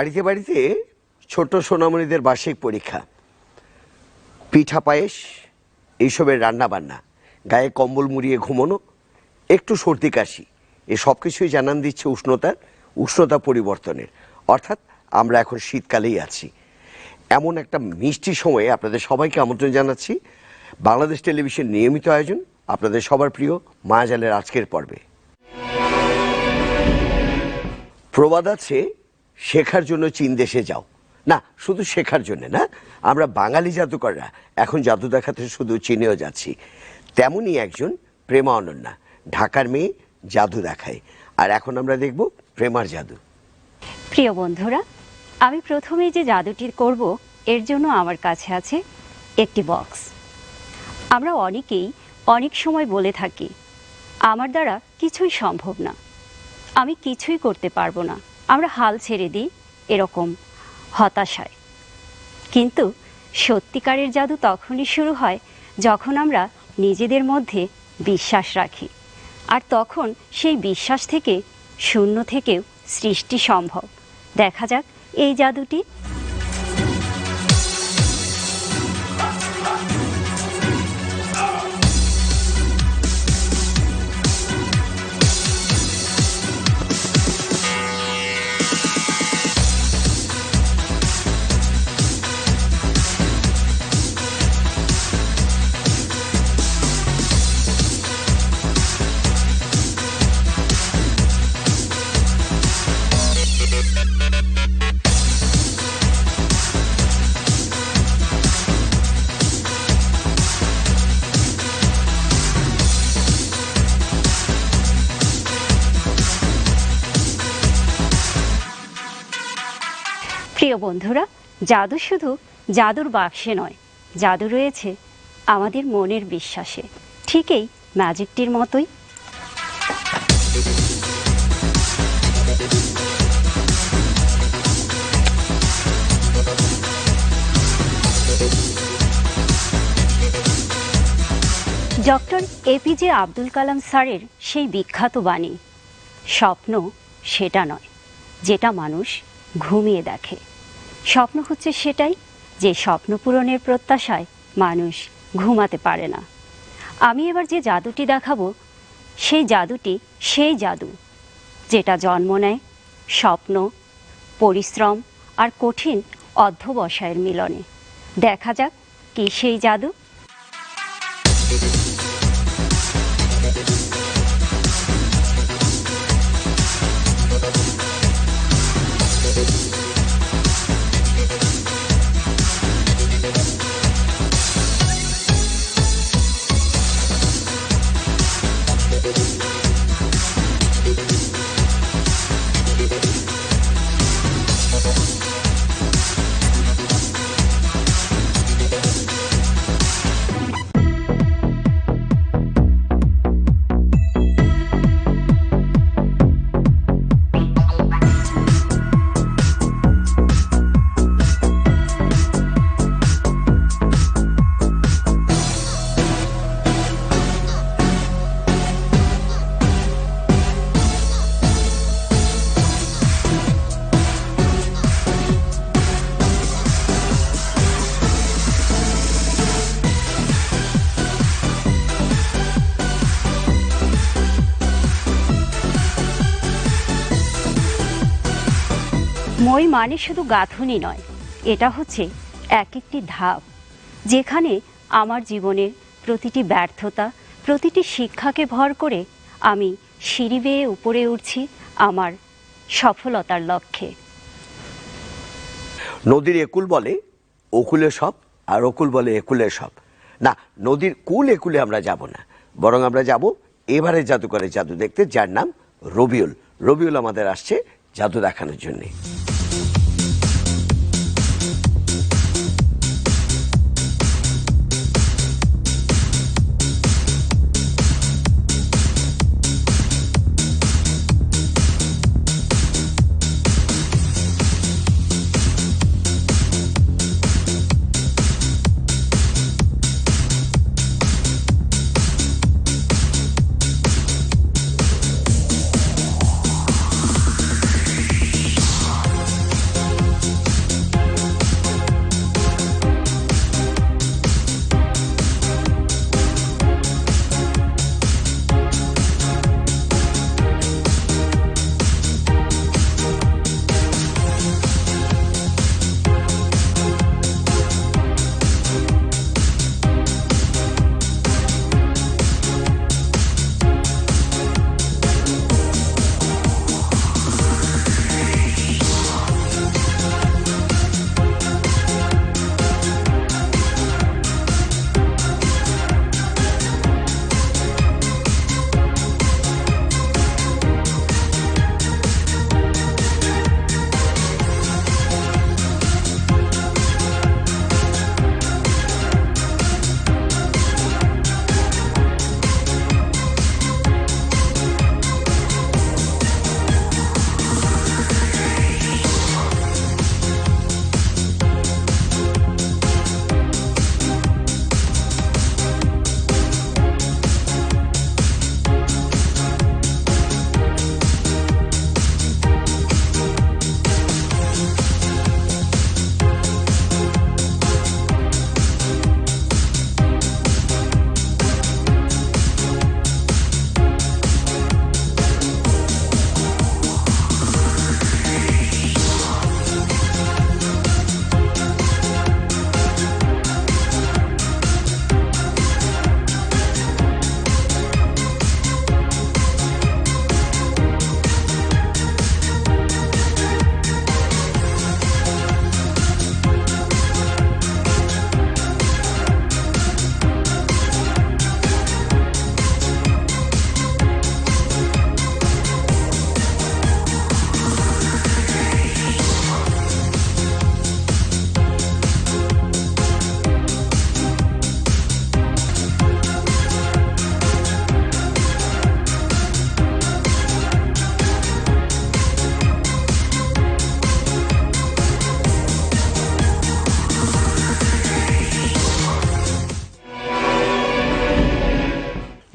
বাড়িতে বাড়িতে ছোট সোনামণিদের বার্ষিক পরীক্ষা। পিঠা পায়েস, এইসবের রান্না বান্না গায়ে কম্বল মুড়িয়ে ঘুমোনো, একটু সর্দি কাশি, এ সব কিছুই জানান দিচ্ছে উষ্ণতার উষ্ণতা পরিবর্তনের। অর্থাৎ আমরা এখন শীতকালেই আছি। এমন একটা মিষ্টি সময়ে আপনাদের সবাইকে আমন্ত্রণ জানাচ্ছি। বাংলাদেশ টেলিভিশন নিয়মিত আয়োজন আপনাদের সবার প্রিয় মায়াজালের আজকের পর্বে। প্রবাদ আছে শেখার জন্য চীন দেশে যাও। না, শুধু শেখার জন্য না, আমরা বাঙালি জাদুকররা এখন জাদু দেখাতে শুধু চীনেও যাচ্ছি। তেমনই একজন প্রেমা অনন্যা, ঢাকার মেয়ে, জাদু দেখায়। আর এখন আমরা দেখব প্রেমার জাদু। প্রিয় বন্ধুরা, আমি প্রথমে যে জাদুটি করব, এর জন্য আমার কাছে আছে একটি বক্স। আমরা অনেকেই অনেক সময় বলে থাকি, আমার দ্বারা কিছুই সম্ভব না। আমি কিছুই করতে পারব না। আমরা হাল ছেড়ে দিই এরকম হতাশায়। কিন্তু সত্যিকারের জাদু তখনই শুরু হয় যখন আমরা নিজেদের মধ্যে বিশ্বাস রাখি। আর তখন সেই বিশ্বাস থেকে শূন্য থেকেও সৃষ্টি সম্ভব। দেখা যাক এই জাদুটি বন্ধুরা, জাদু শুধু জাদুর বাক্সে নয়, জাদু রয়েছে আমাদের মনের বিশ্বাসে। ঠিকই ম্যাজিকটির মতোই। ডক্টর এপিজে আব্দুল কালাম স্যারের সেই বিখ্যাত বাণী, স্বপ্ন সেটা নয়, যেটা মানুষ ঘুমিয়ে দেখে। স্বপ্ন হচ্ছে সেটাই যে স্বপ্ন পূরণের প্রত্যাশায় মানুষ ঘুমাতে পারে না। আমি এবার যে জাদুটি দেখাবো, সেই জাদুটি সেই জাদু, যেটা জন্ম নেয় স্বপ্ন, পরিশ্রম আর কঠিন অধ্যবসায়ের মিলনে। দেখা যাক কি সেই জাদু। মানে শুধু গাঁথুনি নয়, এটা হচ্ছে এক একটি ধাপ, যেখানে আমার জীবনের প্রতিটি ব্যর্থতা, প্রতিটি শিক্ষাকে ভর করে আমি সিঁড়ি বেয়ে উপরে উঠছি আমার সফলতার লক্ষ্যে। নদীর একুল বলে ওকুলে সব আর অকুল বলে একুলে সব। না, নদীর কুল একুলে আমরা যাব না, বরং আমরা যাব এবারে জাদুকরের জাদু দেখতে, যার নাম রবিউল। রবিউল আমাদের আসছে জাদু দেখানোর জন্যে।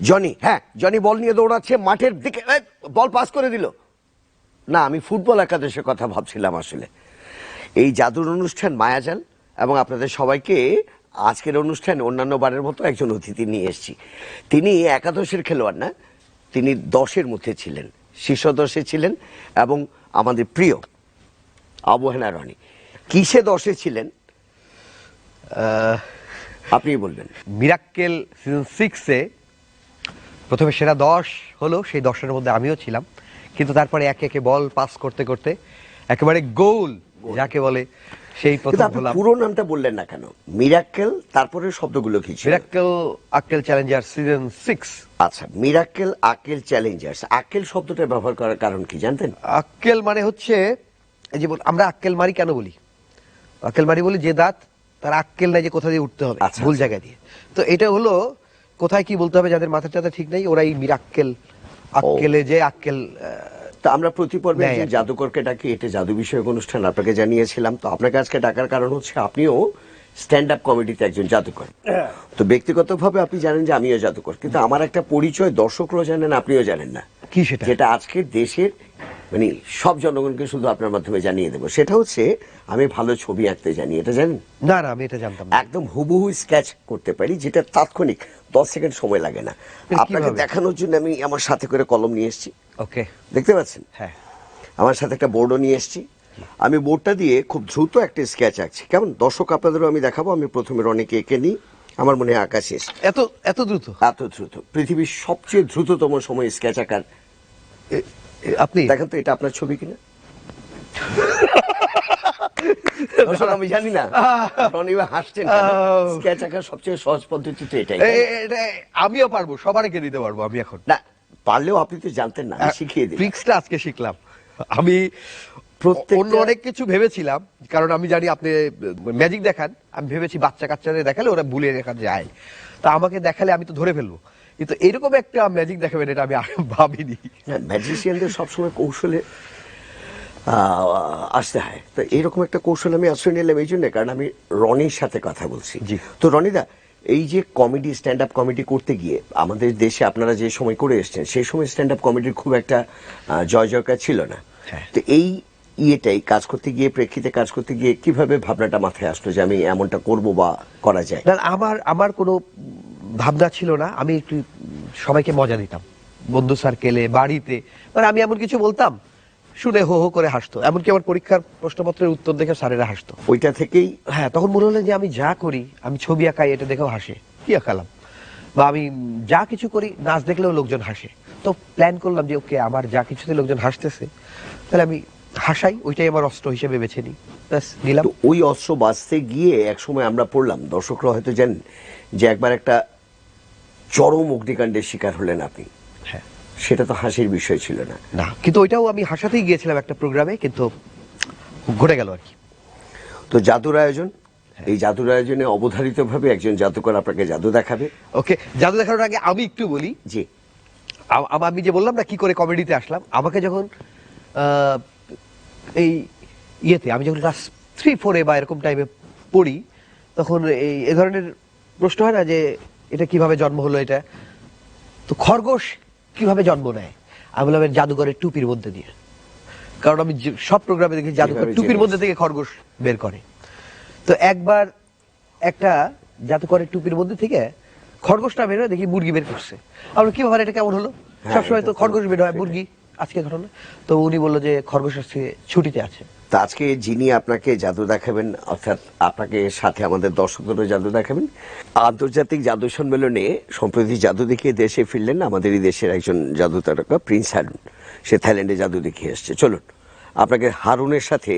জনি হ্যাঁ জনি বল নিয়ে দৌড়াচ্ছে মাঠের দিকে বল পাস করে দিল। না আমি ফুটবল একাদশের কথা ভাবছিলাম আসলে। এই জাদুর অনুষ্ঠান মায়াজাল এবং আপনাদের সবাইকে আজকের অনুষ্ঠানে অন্যান্য বারের মতো একজন অতিথি নিয়ে এসেছি। তিনি একাদশের খেলোয়াড় না তিনি দশের মধ্যে ছিলেন শীর্ষ দশে ছিলেন এবং আমাদের প্রিয় আবহানা রনি। কিসে দশে ছিলেন? আপনি বলবেন। মিরাক্কেল সিজন সিক্সে প্রথমে সেরা দশ হলো সেই দশের মধ্যে আমিও ছিলাম। কিন্তু তারপরে একে একে বল পাস করতে করতে একেবারে গোল যাকে বলে সেই প্রথম হলাম পুরো নামটা বললেন না কেন? মিরাক্কেল তারপরে শব্দগুলো কি ছিল? Mirakkel Akkel challenger season six আচ্ছা মিরাক্কেল আকেল চ্যালেঞ্জার্স আকেল শব্দটা ব্যবহার করার কারণ কি জানতেন? আক্কেল মানে হচ্ছে যে আমরা আক্কেল মারি কেন বলি? আক্কেল মারি বলি যে দাঁত তার আক্কেল নাই যে কোথা দিয়ে উঠতে হবে আচ্ছা, ভুল আচ্ছা। জায়গা দিয়ে। তো এটা হলো কোথায় কি বলতে হবে যাদের মাথা টাথা ঠিক নেই ওরাই মিরাক্কেল আক্কেলে যে আক্কেল তো আমরা প্রতি পর্বে কি। জাদুকরকে ডাকি এটা জাদু বিষয়ক অনুষ্ঠান আপনাকে জানিয়েছিলাম। তো আপনাকে আজকে ডাকার কারণ হচ্ছে আপনিও স্ট্যান্ড আপ কমেডিতে একজন জাদুকর। তো ব্যক্তিগতভাবে আপনি জানেন যে আমিও জাদুকর কিন্তু আমার একটা পরিচয় দর্শকরাও জানেন আপনিও জানেন না। কি সেটা? যেটা আজকে দেশের মানে সব জনগণকে শুধু আপনার মাধ্যমে জানিয়ে দেবো। সেটা হচ্ছে আমি ভালো ছবি আঁকতে জানি এটা জানেন? না না আমি এটা জানতাম একদম হুবহু স্কেচ করতে পারি যেটা তাৎক্ষণিক। দশ সেকেন্ড সময় লাগে না। আপনাকে দেখানোর জন্য আমি আমার সাথে করে কলম নিয়ে এসেছি। ওকে। দেখতে পাচ্ছেন? হ্যাঁ। আমার সাথে একটা বোর্ডও নিয়ে এসেছি। আমি বোর্ডটা দিয়ে খুব দ্রুত একটা স্কেচ আঁকছি। কেমন? দর্শক আপনাদেরও আমি দেখাবো। আমি প্রথমে রনিকে এঁকে নিই। আমার মনে হয় আঁকা শেষ এত এত দ্রুত? এত দ্রুত। পৃথিবীর সবচেয়ে দ্রুততম সময় স্কেচ আঁকার আপনি? দেখেন তো এটা আপনার ছবি কিনা? আমি জানি না। রনি ভাই হাসছেন স্কেচ আঁকার সবচেয়ে সহজ পদ্ধতি তো এটাই। আমিও পারব সবার সবারকে দিতে পারব আমি এখন। না পারলেও আপনি তো জানতেন না শিখিয়ে দিই ট্রিক্সটা আজকে শিখলাম। আমি অন্য অনেক কিছু ভেবেছিলাম কারণ আমি জানি আপনি ম্যাজিক দেখান আমি ভেবেছি বাচ্চা কাচ্চাদের দেখালে ওরা ভুলে দেখা যায়। তা আমাকে দেখালে আমি তো ধরে ফেলব। কিন্তু এরকম একটা ম্যাজিক দেখাবেন এটা আমি ভাবিনি। ম্যাজিশিয়ানদের সবসময় কৌশলে আসতে হয়। তো এইরকম একটা কৌশল আমি আশ্রয় নিলাম এই জন্য কারণ আমি রনির সাথে কথা বলছি। তো রনিদা এই যে কমেডি স্ট্যান্ড আপ কমেডি করতে গিয়ে আমাদের দেশে আপনারা যে সময় করে এসছেন সেই সময় স্ট্যান্ড আপ কমেডির খুব একটা জয় জয়কার ছিল না। হ্যাঁ। তো এই ইয়েটাই কাজ করতে গিয়ে প্রেক্ষিতে কাজ করতে গিয়ে কীভাবে ভাবনাটা মাথায় আসলো যে আমি এমনটা করব বা করা যায়? না আমার আমার কোনো ভাবনা ছিল না। আমি একটু সবাইকে মজা দিতাম। বন্ধু সার্কেলে বাড়িতে মানে আমি এমন কিছু বলতাম শুনে হো হো করে হাসতো। এমনকি আমার পরীক্ষার প্রশ্নপত্রের উত্তর দেখে স্যারেরা হাসতো। ওইটা থেকেই? হ্যাঁ তখন মনে হলো যে আমি যা করি আমি ছবি আঁকাই এটা দেখেও হাসে। কি আঁকালাম? বা আমি যা কিছু করি নাচ দেখলেও লোকজন হাসে। তো প্ল্যান করলাম যে ওকে আমার যা কিছুতে লোকজন হাসতেছে তাহলে আমি হাসাই ওইটাই আমার অস্ত্র হিসেবে বেছে নিই। ব্যাস দিলাম। ওই অস্ত্র বাঁচতে গিয়ে একসময় আমরা পড়লাম। দর্শকরা হয়তো জানেন যে একবার একটা চরম অগ্নিকাণ্ডের শিকার হলেন আপনি। সেটা তো হাসির বিষয় ছিল না। না কিন্তু ওইটাও আমি হাসাতেই গিয়েছিলাম একটা প্রোগ্রামে কিন্তু ঘটে গেল আর কি। তো জাদুর আয়োজন এই জাদুর আয়োজনে অবধারিতভাবে একজন জাদুকর আপনাকে জাদু দেখাবে। ওকে জাদু দেখানোর আগে আমি একটু বলি জি। আমি যে বললাম না কি করে কমেডিতে আসলাম আমাকে যখন এই ইয়েতে আমি যখন ক্লাস থ্রি ফোরে বা এরকম টাইমে পড়ি তখন এই এ ধরনের প্রশ্ন হয় না যে এটা কীভাবে জন্ম হলো এটা। তো খরগোশ কীভাবে জন্ম নেয়? আমি বললাম জাদুঘরের টুপির মধ্যে দিয়ে। কারণ আমি সব প্রোগ্রামে দেখি জাদুঘর টুপির মধ্যে থেকে খরগোশ বের করে। তো একবার একটা জাদুঘরের টুপির মধ্যে থেকে খরগোশটা বের হয় দেখি মুরগি বের করছে। আমরা কি ভাবে এটা কেমন হলো? হ্যাঁ, সবসময় তো খরগোশ বের হয় মুরগি আজকে ঘটনা। তো উনি বলল যে খরগোশ আজকে ছুটিতে আছে। তা আজকে যিনি আপনাকে জাদু দেখাবেন অর্থাৎ আপনাকে সাথে আমাদের দর্শকদেরও জাদু দেখাবেন আন্তর্জাতিক জাদু সম্মেলনে সম্প্রতি জাদু দেখিয়ে দেশে ফিরলেন আমাদের এই দেশের একজন জাদু তারকা প্রিন্স হারুন। সে থাইল্যান্ডে জাদু দেখিয়ে এসছে চলুন আপনাকে হারুনের সাথে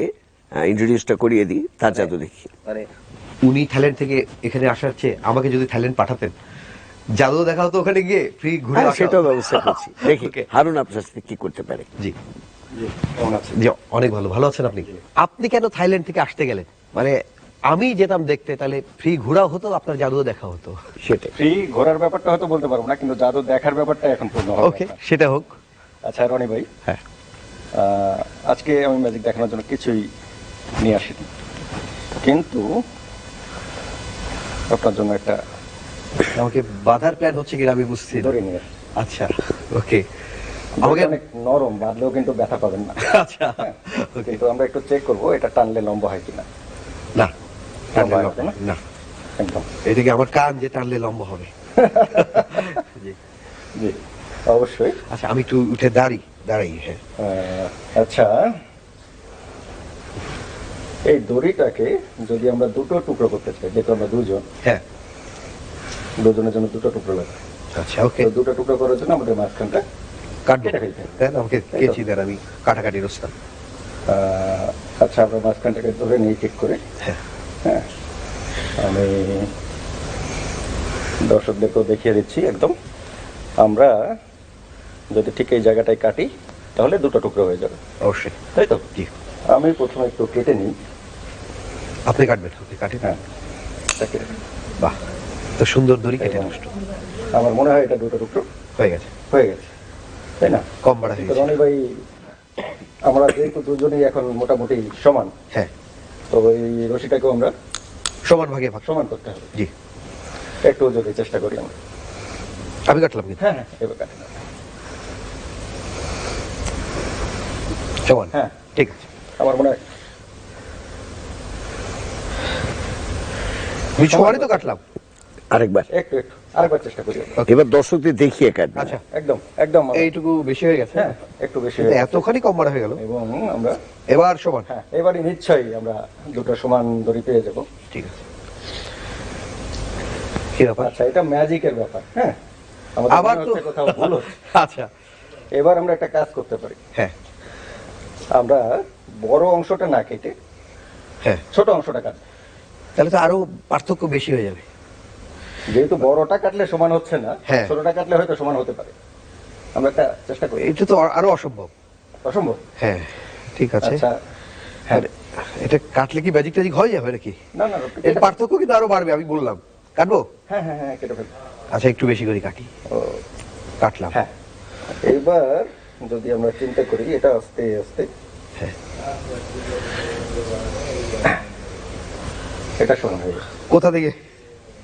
ইন্ট্রোডিউসটা করিয়ে দিই তার জাদু দেখি। মানে উনি থাইল্যান্ড থেকে এখানে আসার চেয়ে আমাকে যদি থাইল্যান্ড পাঠাতেন জাদু দেখাও তো ওখানে গিয়ে ফ্রি ঘুরে হ্যাঁ, সেটাও ব্যবস্থা করছি। দেখি হারুন আপনার সাথে কি করতে পারে? জি। জি অনেক ভালো। ভালো আছেন আপনি? আপনি কেন থাইল্যান্ড থেকে আসতে গেলেন? মানে আমি যেতাম দেখতে তাহলে ফ্রি ঘোরাও হতো আপনার জাদুও দেখা হতো? সেটাই। ফ্রি ঘোরার ব্যাপারটা হয়তো বলতে পারব না কিন্তু জাদু দেখার ব্যাপারটা এখন পূর্ণ হবে। ওকে সেটা হোক। আচ্ছা রনি ভাই। হ্যাঁ। আজকে আমি ম্যাজিক দেখানোর জন্য কিছুই নিয়ে আসিনি। কিন্তু আপনার জন্য একটা আমাকে বাধার প্ল্যান হচ্ছে কিনা আমি বুঝছি ধরে নিয়ে আচ্ছা ওকে। আমাকে আমাকে অনেক নরম বাঁধলেও কিন্তু ব্যথা পাবেন না। আচ্ছা। কিন্তু আমরা একটু চেক করব এটা টানলে লম্বা হয় কিনা। না টানলে লম্বা লম্বা হবে না? না। একদম। এদিকে আমার কান যে টানলে লম্বা হবে। জি। জি অবশ্যই। আচ্ছা আমি একটু উঠে দাঁড়ি দাঁড়াই হ্যাঁ। আচ্ছা। এই দড়িটাকে যদি আমরা দুটো টুকরো করতে চাই যেহেতু আমরা দুজন হ্যাঁ। দুজনের জন্য দুটো টুকরো লাগবে। আচ্ছা ওকে। দুটো টুকরো করার জন্য আমাদের মাঝখানটা কাটবো কেটে ফেলতে হবে। দেন আমাকে কেচি দেন আমি কাটাকাটি রস্তাম। আচ্ছা আমরা মাঝখানটাকে ধরে নিই ঠিক করে। হ্যাঁ। হ্যাঁ। আমি দর্শকদেরকেও দেখিয়ে দিচ্ছি একদম। আমরা যদি ঠিক এই জায়গাটায় কাটি তাহলে দুটো টুকরো হয়ে যাবে। অবশ্যই। তাই তো? জি। আমি প্রথমে একটু কেটে নিই। আপনি কাটবেন আপনি কাটেন। হ্যাঁ। বাহ তো সুন্দর দড়ি কেটে এবং নষ্ট। আমার মনে হয় এটা দুটো টুকরো। হয়ে গেছে। হয়ে গেছে। তাই না? কম বাড়া হয়ে তো গেছে রনি ভাই আমরা যেহেতু দুজনেই এখন মোটামুটি সমান হ্যাঁ। তো এই রশিটাকেও আমরা সমান ভাগে ভাগ। সমান করতে হবে। জি। একটু যদি চেষ্টা করি আমরা। আমি কাটলাম কিন্তু। হ্যাঁ হ্যাঁ এবার সমান। হ্যাঁ। ঠিক আছে। আমার মনে হয় আমি তো কাটলাম। আরেকবার। একটু একটু। আরেকবার চেষ্টা করি। আমরা। এবার দর্শকদের দেখিয়ে কাটবে। আচ্ছা একদম একদম। এইটুকু বেশি হয়ে গেছে? হ্যাঁ একটু বেশি হয়ে এতখানি কম বাড়া হয়ে গেল। এবং আমরা এবার সমান। হ্যাঁ এবারে নিশ্চয়ই আমরা দুটো সমান দড়ি পেয়ে যাব। ঠিক আছে। কি ব্যাপার? আচ্ছা এটা ম্যাজিকের ব্যাপার হ্যাঁ? আবার তো কোথাও আচ্ছা। এবার আমরা একটা কাজ করতে পারি। হ্যাঁ। আমরা বড় অংশটা না কেটে হ্যাঁ। ছোট অংশটা কাটবো। তাহলে তো আরও পার্থক্য বেশি হয়ে যাবে। যেহেতু বড়টা কাটলে সমান হচ্ছে না হ্যাঁ। ছোটটা কাটলে হয়তো সমান হতে পারে। আমরা একটা চেষ্টা করি। এটা তো আরও অসম্ভব। অসম্ভব? হ্যাঁ ঠিক আছে। আচ্ছা হ্যাঁ। এটা কাটলে কি ম্যাজিক ট্যাজিক হয়ে যাবে নাকি? না না এর পার্থক্য কিন্তু আরও বাড়বে আমি বললাম। কাটবো? হ্যাঁ হ্যাঁ হ্যাঁ কেটে ফেলব। আচ্ছা একটু বেশি করে কাটি। কাটলাম। হ্যাঁ। এইবার যদি আমরা চিন্তা করি এটা আস্তে আস্তে। হ্যাঁ। এটা সমান হয়ে কোথা থেকে?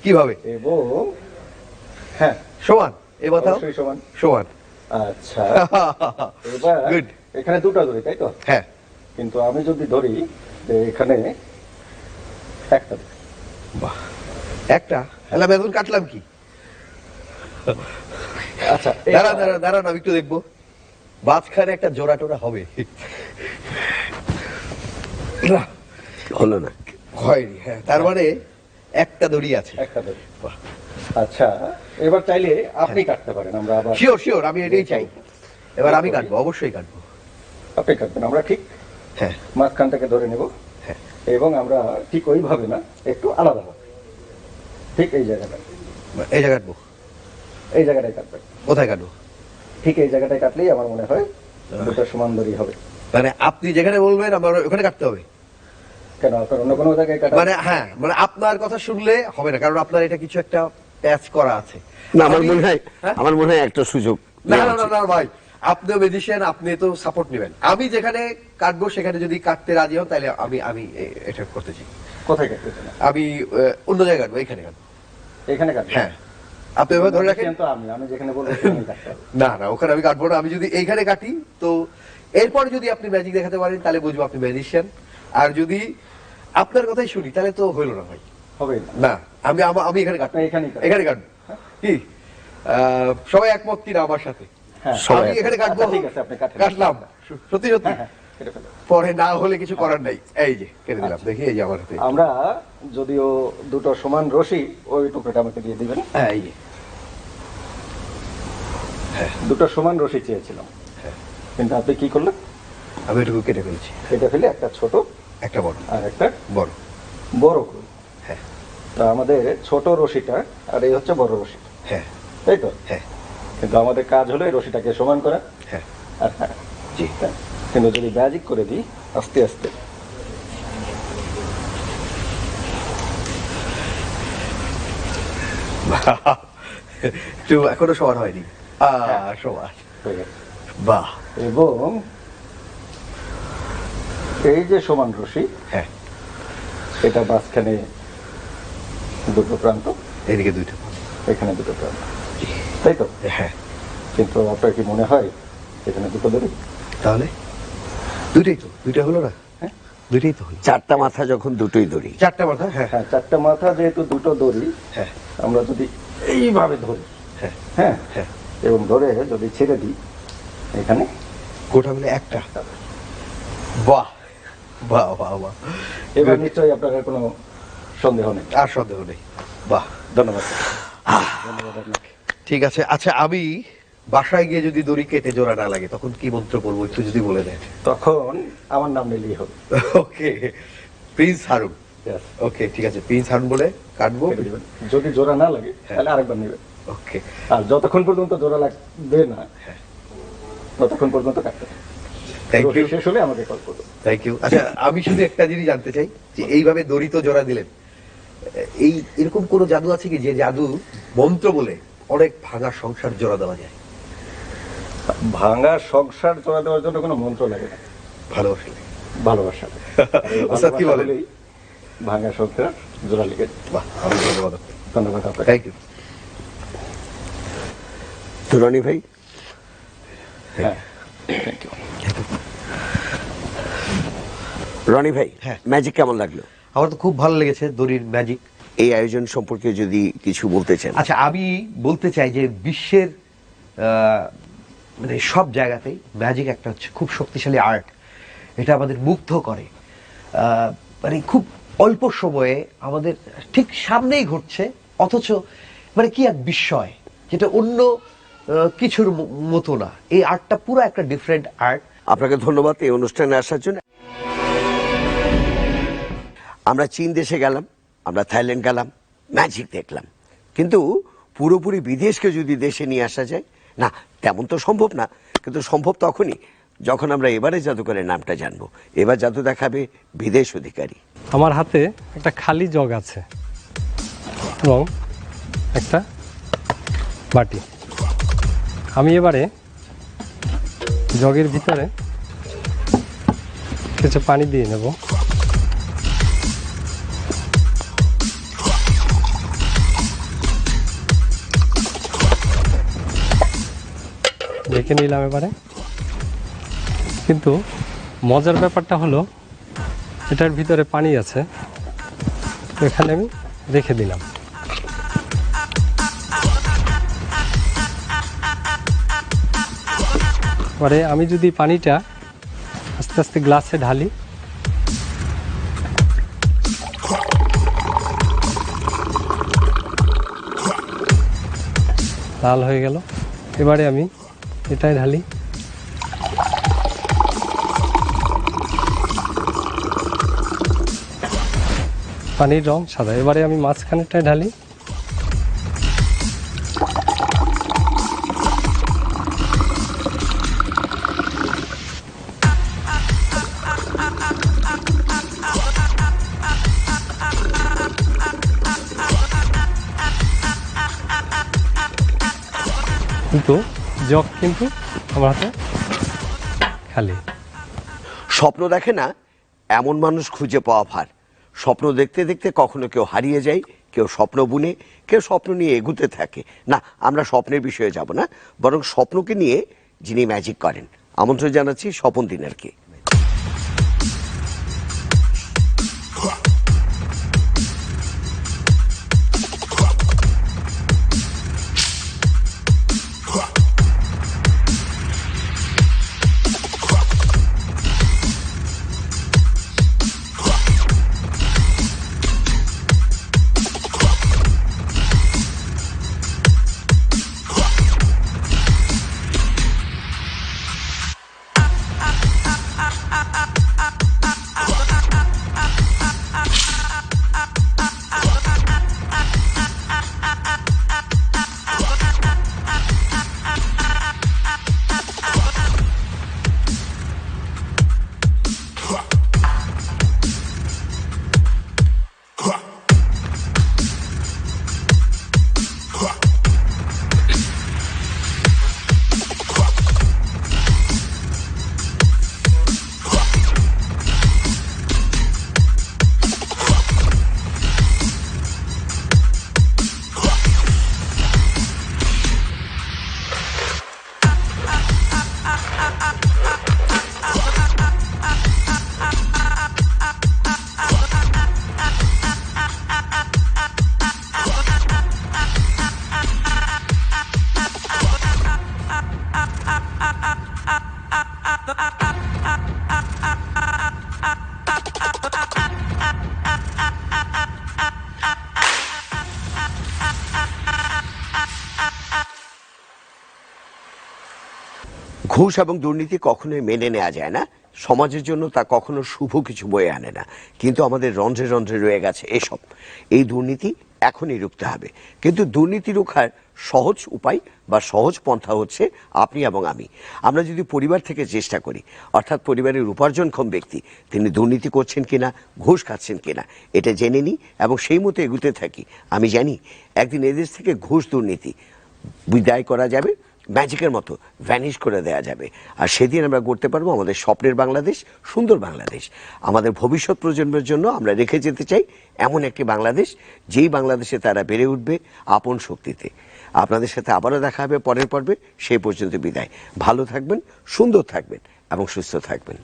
কীভাবে? এবং হ্যাঁ। সমান এ সমান। সমান। আচ্ছা। এবার Good. এখানে দুটো ধরি তাই তো? হ্যাঁ। কিন্তু আমি যদি ধরি যে এখানে একটা বাহ। একটা? তাহলে আমি এখন কাটলাম কি? আচ্ছা দাঁড়া দাঁড়া দাঁড়ান আমি একটু দেখব। মাঝখানে একটা জোড়া টোড়া হবে। না, হলো না। হয়নি হ্যাঁ তার মানে একটা দড়ি আছে। একটা বাহ। আচ্ছা এবার চাইলে আপনি কাটতে পারেন আমরা আবার শিওর শিওর আমি এটাই চাই। এবার আমি কাটবো অবশ্যই কাটবো। আপনি কাটবেন আমরা ঠিক হ্যাঁ। মাঝখানটাকে ধরে নেব। হ্যাঁ। এবং আমরা ঠিক ওইভাবে না একটু আলাদা হবে ঠিক এই জায়গাটা এই জায়গা কাটবো। এই জায়গাটায় কাটবেন। কোথায় কাটবো? ঠিক এই জায়গাটায় কাটলেই আমার মনে হয় দুটো সমান দড়ি হবে। মানে আপনি যেখানে বলবেন আমার ওখানে কাটতে হবে? মানে হ্যাঁ মানে আপনার কথা শুনলে হবে না কারণ আপনার এটা কিছু একটা প্যাচ করা আছে। না আমার আমি- মনে হয় হ্যাঁ? আমার মনে হয় একটা সুযোগ না না না ভাই আপনিও ম্যাজিশিয়ান আপনি তো সাপোর্ট নেবেন। আমি যেখানে কাটবো সেখানে যদি কাটতে রাজি হন তাহলে আমি আমি এটা করতে চাই। কোথায় কাটতেছেন আমি অন্য জায়গায় কাটবো এখানে কাটবো। এখানে কাটবেন? হ্যাঁ। আপনি এভাবে ধরে রাখেন? তো আমি আমি যেখানে বলব কাটতে না না ওখানে আমি কাটবো না। আমি যদি এইখানে কাটি তো এরপর যদি আপনি ম্যাজিক দেখাতে পারেন তাহলে বুঝব আপনি ম্যাজিশিয়ান আর যদি আপনার কথাই শুনি তাহলে তো হইল না ভাই। হবে না। আমি আমি এখানে কাটবো। এখানে কাটবো। কি? সবাই একমত কিনা আমার সাথে? হ্যাঁ সবাই এখানে কাটবো? ঠিক আছে, আপনি কাটলাম। সত্যি সত্যি। হ্যাঁ, হ্যাঁ। পরে না হলে কিছু করার নাই। এই যে কেটে দিলাম। আচ্ছা। দেখি এই যে আমার হাতে। আমরা যদিও দুটো সমান রশি ওই টুকরোটা আমাকে দিয়ে দিবেন। হ্যাঁ এই যে। দুটো সমান রশি চেয়েছিলাম। হ্যাঁ। কিন্তু আপনি কি করলেন? আমি এটুকু কেটে ফেলেছি। কেটে ফেলে একটা ছোট একটা বড়। আর একটা? বড়। বড় করুন হ্যাঁ। তা আমাদের ছোট রশিটা আর এই হচ্ছে বড় রশি। হ্যাঁ। তাই তো? হ্যাঁ। কিন্তু আমাদের কাজ হলো এই রশিটাকে সমান করা। হ্যাঁ। হ্যাঁ জি। হ্যাঁ। কিন্তু যদি ম্যাজিক করে দিই আস্তে আস্তে। একটু এখনও সমান হয়নি। আহ সমান। হয়ে বাহ। এবং এই যে সমান রশি হ্যাঁ। এটা মাঝখানে দুটো প্রান্ত এদিকে দুইটা এখানে দুটো প্রান্ত। তাই তো? হ্যাঁ। কিন্তু আপনার কি মনে হয় এখানে দুটো দড়ি তাহলে? দুইটাই তো দুইটা হলো না? হ্যাঁ। দুইটাই তো হলো। চারটা মাথা যখন দুটোই দড়ি। চারটা মাথা? হ্যাঁ। হ্যাঁ চারটা মাথা যেহেতু দুটো দড়ি হ্যাঁ। আমরা যদি এইভাবে ধরি হ্যাঁ। হ্যাঁ। হ্যাঁ। এবং ধরে যদি ছেড়ে দিই এখানে গোটা মিলে একটা। বাহ। বাহ বাহ বাহ। এবার নিশ্চয়ই আপনার কোনো সন্দেহ নেই। আর সন্দেহ নেই। বাহ ধন্যবাদ। ধন্যবাদ আপনাকে। ঠিক আছে আচ্ছা আমি বাসায় গিয়ে যদি দড়ি কেটে জোড়া না লাগে তখন কি মন্ত্র বলব একটু যদি বলে দেন? তখন আমার নাম নিলেই হবে। ওকে প্রিন্স হারুন। ওকে ঠিক আছে প্রিন্স হারুন বলে কাটবো। কেটে যদি জোড়া না লাগে তাহলে আরেকবার নেবেন। ওকে। আর যতক্ষণ পর্যন্ত জোড়া লাগবে না ততক্ষণ পর্যন্ত কাটতে থ্যাংক ইউ শেষ হলে আমাকে কল করবেন থ্যাংক ইউ আচ্ছা আমি শুধু একটা জিনিস জানতে চাই যে এইভাবে দড়ি জোড়া দিলেন এই এরকম কোনো জাদু আছে কি যে জাদু মন্ত্র বলে অনেক ভাঙা সংসার জোড়া দেওয়া যায়? ভাঙা সংসার জোড়া দেওয়ার জন্য কোনো মন্ত্র লাগে না। ভালোবাসা লাগে। ভালোবাসা। ওস্তাদ কি বলেন? ভাঙা সংসার জোড়া লেগে। বাহ আমি ধন্যবাদ। ধন্যবাদ আপনাকে। থ্যাংক ইউ তো ভাই? হ্যাঁ থ্যাংক ইউ রনি ভাই হ্যাঁ। ম্যাজিক কেমন লাগল? আমার তো খুব ভালো লেগেছে দড়ির ম্যাজিক এই আয়োজন সম্পর্কে যদি কিছু বলতে চান। আচ্ছা আমি বলতে চাই যে বিশ্বের মানে সব জায়গাতেই ম্যাজিক একটা হচ্ছে খুব শক্তিশালী আর্ট এটা আমাদের মুগ্ধ করে। মানে খুব অল্প সময়ে আমাদের ঠিক সামনেই ঘটছে অথচ মানে কি এক বিস্ময় যেটা অন্য কিছুর মতো না। এই আর্টটা পুরো একটা ডিফারেন্ট আর্ট আপনাকে ধন্যবাদ এই অনুষ্ঠানে আসার জন্য। আমরা চীন দেশে গেলাম, আমরা থাইল্যান্ড গেলাম, ম্যাজিক দেখলাম। কিন্তু পুরোপুরি বিদেশকে যদি দেশে নিয়ে আসা যায়, না, তেমন তো সম্ভব না। কিন্তু সম্ভব তখনই যখন আমরা এবারে জাদুকরের নামটা জানব। এবার জাদু দেখাবে বিদেশ অধিকারী। আমার হাতে একটা খালি জগ আছে এবং একটা বাটি। আমি এবারে জগের ভিতরে কিছু পানি দিয়ে নেব। রেখে নিলাম এবারে। কিন্তু মজার ব্যাপারটা হলো, এটার ভিতরে পানি আছে। এখানে আমি রেখে দিলাম। পরে আমি যদি পানিটা আস্তে আস্তে গ্লাসে ঢালি, লাল হয়ে গেল। এবারে আমি এটাই ঢালি। পানির রং সাদা। এবারে আমি মাঝখানেরটায় ঢালি। কিন্তু জগ কিন্তু আমার হাতে খালি। স্বপ্ন দেখে না, এমন মানুষ খুঁজে পাওয়া ভার। স্বপ্ন দেখতে দেখতে কখনো কেউ হারিয়ে যায়, কেউ স্বপ্ন বুনে, কেউ স্বপ্ন নিয়ে এগুতে থাকে। না, আমরা স্বপ্নের বিষয়ে যাব না, বরং স্বপ্নকে নিয়ে যিনি ম্যাজিক করেন। আমন্ত্রণ জানাচ্ছি স্বপন দিনারকে। ঘুষ এবং দুর্নীতি কখনোই মেনে নেওয়া যায় না। সমাজের জন্য তা কখনো শুভ কিছু বয়ে আনে না। কিন্তু আমাদের রন্ধ্রে রন্ধ্রে রয়ে গেছে এসব। এই দুর্নীতি এখনই রুখতে হবে। কিন্তু দুর্নীতি রোখার সহজ উপায় বা সহজ পন্থা হচ্ছে আপনি এবং আমি। আমরা যদি পরিবার থেকে চেষ্টা করি, অর্থাৎ পরিবারের উপার্জনক্ষম ব্যক্তি, তিনি দুর্নীতি করছেন কিনা, ঘুষ খাচ্ছেন কিনা, এটা জেনে নিই এবং সেই মতো এগুতে থাকি। আমি জানি, একদিন এদেশ থেকে ঘুষ দুর্নীতি বিদায় করা যাবে ম্যাজিকের মতো ভ্যানিশ করে দেওয়া যাবে। আর সেদিন আমরা গড়তে পারব আমাদের স্বপ্নের বাংলাদেশ, সুন্দর বাংলাদেশ। আমাদের ভবিষ্যৎ প্রজন্মের জন্য আমরা রেখে যেতে চাই এমন একটি বাংলাদেশ, যেই বাংলাদেশে তারা বেড়ে উঠবে আপন শক্তিতে। আপনাদের সাথে আবারও দেখা হবে পরের পর্বে। সেই পর্যন্ত বিদায়। ভালো থাকবেন, সুন্দর থাকবেন এবং সুস্থ থাকবেন।